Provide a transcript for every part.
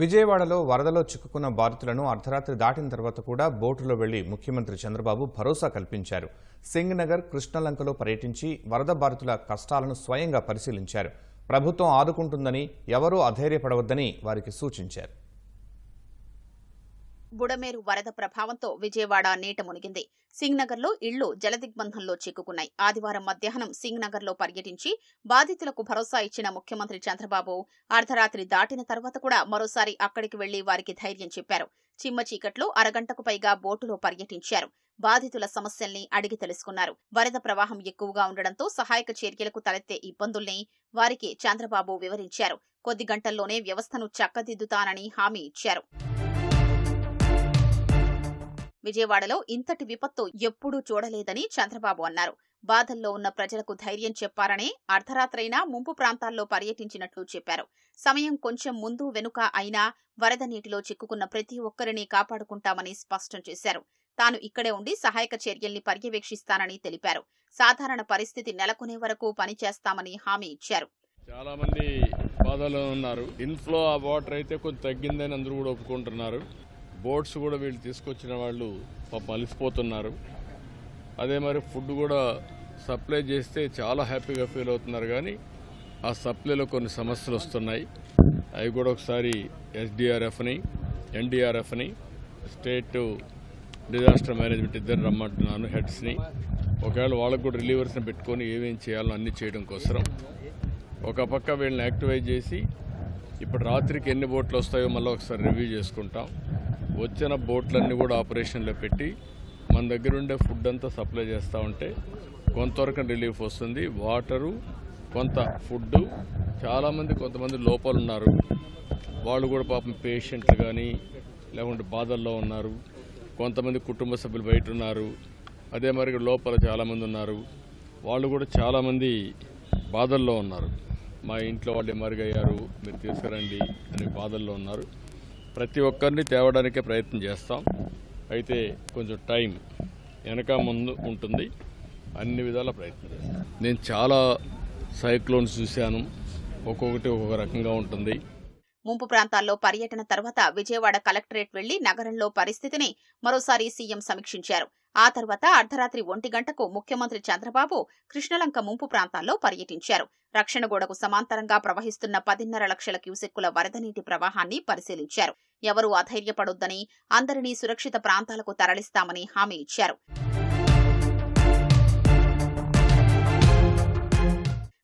విజయవాడలో వరదలో చిక్కుకున్న బాధితులను అర్ధరాత్రి దాటిన తర్వాత కూడా బోటులో వెళ్ళి ముఖ్యమంత్రి చంద్రబాబు భరోసా కల్పించారు. సింగ్ నగర్ కృష్ణలంకలో పర్యటించి వరద బాధితుల కష్టాలను స్వయంగా పరిశీలించారు. ప్రభుత్వం ఆదుకుంటుందని ఎవరూ అధైర్యపడవద్దని వారికి సూచించారు. బుడమేరు వరద ప్రభావంతో విజయవాడ నీట మునిగింది. సింగ్నగర్లో లో ఇళ్ళు జలదిగ్బంధంలో చిక్కుకున్నాయి. ఆదివారం మధ్యాహ్నం సింగ్నగర్లో లో పర్యటించి బాధితులకు భరోసా ఇచ్చిన ముఖ్యమంత్రి చంద్రబాబు అర్ధరాత్రి దాటిన తర్వాత కూడా మరోసారి అక్కడికి వెళ్ళి వారికి ధైర్యం చెప్పారు. చిమ్మ చీకట్లో అరగంటకు పైగా బోటులో పర్యటించారు. బాధితుల సమస్యల్ని అడిగి తెలుసుకున్నారు. వరద ప్రవాహం ఎక్కువగా ఉండడంతో సహాయక చర్యలకు తలెత్తే ఇబ్బందుల్ని వారికి చంద్రబాబు వివరించారు. కొద్ది గంటల్లోనే వ్యవస్థను చక్కదిద్దుతానని హామీ ఇచ్చారు. విజయవాడలో ఇంతటి విపత్తు ఎప్పుడూ చూడలేదని చంద్రబాబు అన్నారు. బాధల్లో ఉన్న ప్రజలకు ధైర్యం చెప్పారని అర్ధరాత్రైనా ముంపు ప్రాంతాల్లో పర్యటించినట్లు చెప్పారు. సమయం కొంచెం ముందు వెనుక అయినా వరద నీటిలో చిక్కుకున్న ప్రతి ఒక్కరిని కాపాడుకుంటామని స్పష్టం చేశారు. తాను ఇక్కడే ఉండి సహాయక చర్యల్ని పర్యవేక్షిస్తానని తెలిపారు. సాధారణ పరిస్థితి నెలకొనే వరకు పనిచేస్తామని హామీ ఇచ్చారు. చాలా మంది బాధలో ఉన్నారు. ఇన్ఫ్లో ఆ వాటర్ అయితే కొంచెం తగ్గిందని అందరూ కూడా ఒప్పుకుంటున్నారు. బోట్స్ కూడా వీళ్ళు తీసుకొచ్చిన వాళ్ళు పాపం అలిసిపోతున్నారు. అదే మరి ఫుడ్ కూడా సప్లై చేస్తే చాలా హ్యాపీగా ఫీల్ అవుతున్నారు కానీ ఆ సప్లైలో కొన్ని సమస్యలు వస్తున్నాయి. అవి కూడా ఒకసారి ఎస్డిఆర్ఎఫ్ని ఎన్డీఆర్ఎఫ్ని స్టేట్ డిజాస్టర్ మేనేజ్మెంట్ ఇద్దరు రమ్మంటున్నాను హెడ్స్ని. ఒకవేళ వాళ్ళకు కూడా రిలీవర్స్ని పెట్టుకొని ఏమేం చేయాలో అన్నీ చేయడం కోసం ఒక పక్క వీళ్ళని యాక్టివైజ్ చేసి ఇప్పుడు రాత్రికి ఎన్ని బోట్లు వస్తాయో మళ్ళీ ఒకసారి రివ్యూ చేసుకుంటాం. వచ్చిన బోట్లన్నీ కూడా ఆపరేషన్లో పెట్టి మన దగ్గర ఉండే ఫుడ్ అంతా సప్లై చేస్తూ ఉంటే కొంతవరకు రిలీఫ్ వస్తుంది. వాటరు కొంత ఫుడ్ చాలామంది కొంతమంది లోపాలు ఉన్నారు. వాళ్ళు కూడా పాపం పేషెంట్లు కానీ లేకుంటే బాధల్లో ఉన్నారు. కొంతమంది కుటుంబ సభ్యులు బయట ఉన్నారు. అదే మరి లోపల చాలామంది ఉన్నారు. వాళ్ళు కూడా చాలామంది బాధల్లో ఉన్నారు. మా ఇంట్లో వాళ్ళు ఎమరుగయ్యారు మీరు తీసుకురండి అనే బాధల్లో ఉన్నారు. ప్రతి ఒక్కరిని తేవడానికే ప్రయత్నం చేస్తాం. అయితే కొంచెం టైం వెనక ముందు ఉంటుంది. అన్ని విధాల ప్రయత్నం చేస్తాం. నేను చాలా సైక్లోన్స్ చూశాను. ఒక్కొక్కటి ఒక్కొక్క రకంగా ఉంటుంది. ముంపు ప్రాంతాల్లో పర్యటన తర్వాత విజయవాడ కలెక్టరేట్ వెళ్ళి నగరంలో పరిస్థితిని మరోసారి సీఎం సమీక్షించారు. ఆ తర్వాత అర్ధరాత్రి ఒంటి గంటకు ముఖ్యమంత్రి చంద్రబాబు కృష్ణలంక ముంపు ప్రాంతాల్లో పర్యటించారు. రక్షణ గోడకు సమాంతరంగా ప్రవహిస్తున్న పదిన్నర లక్షల క్యూసెక్కుల వరద నీటి ప్రవాహాన్ని పరిశీలించారు. ఎవరూ అధైర్యపడొద్దని అందరినీ సురక్షిత ప్రాంతాలకు తరలిస్తామని హామీ ఇచ్చారు.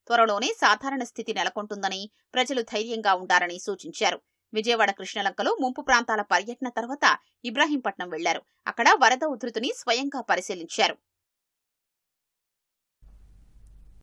త్వరలోనే సాధారణ స్థితి నెలకొంటుందని ప్రజలు ధైర్యంగా ఉండాలని సూచించారు. విజయవాడ కృష్ణలంకలో ముంపు ప్రాంతాల పర్యటన తర్వాత ఇబ్రాహీంపట్నం వెళ్ళారు. అక్కడ వరద ఉధృతిని స్వయంగా పరిశీలించారు.